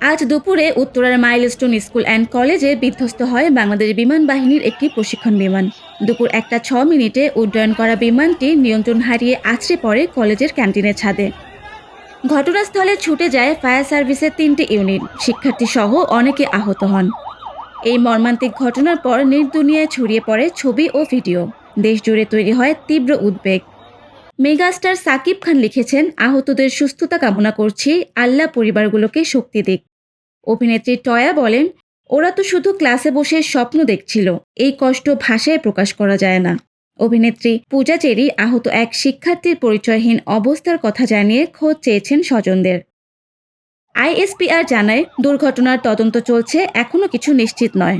আজ দুপুরে উত্তরার মাইলস্টোন স্কুল অ্যান্ড কলেজে বিধ্বস্ত হয় বাংলাদেশ বিমান বাহিনীর একটি প্রশিক্ষণ বিমান। দুপুর একটা ছ মিনিটে উড্ডয়ন করা বিমানটি নিয়ন্ত্রণ হারিয়ে আছড়ে পড়ে কলেজের ক্যান্টিনের ছাদে। ঘটনাস্থলে ছুটে যায় ফায়ার সার্ভিসের তিনটি ইউনিট। শিক্ষার্থী সহ অনেকে আহত হন। এই মর্মান্তিক ঘটনার পর নির্দুনিয়ায় ছড়িয়ে পড়ে ছবি ও ভিডিও। দেশ জুড়ে তৈরি হয় তীব্র উদ্বেগ। মেগাস্টার সাকিব খান লিখেছেন, আহতদের সুস্থতা কামনা করছি, আল্লাহ পরিবারগুলোকে শক্তি দিক। অভিনেত্রী টয়া বলেন, ওরা তো শুধু ক্লাসে বসে স্বপ্ন দেখছিল, এই কষ্ট ভাষায় প্রকাশ করা যায় না। অভিনেত্রী পূজা চেরি আহত এক শিক্ষার্থীর পরিচয়হীন অবস্থার কথা জানিয়ে খোঁজ চেয়েছেন স্বজনদের। আইএসপিআর জানায়, দুর্ঘটনার তদন্ত চলছে এখনও কিছু নিশ্চিত নয়।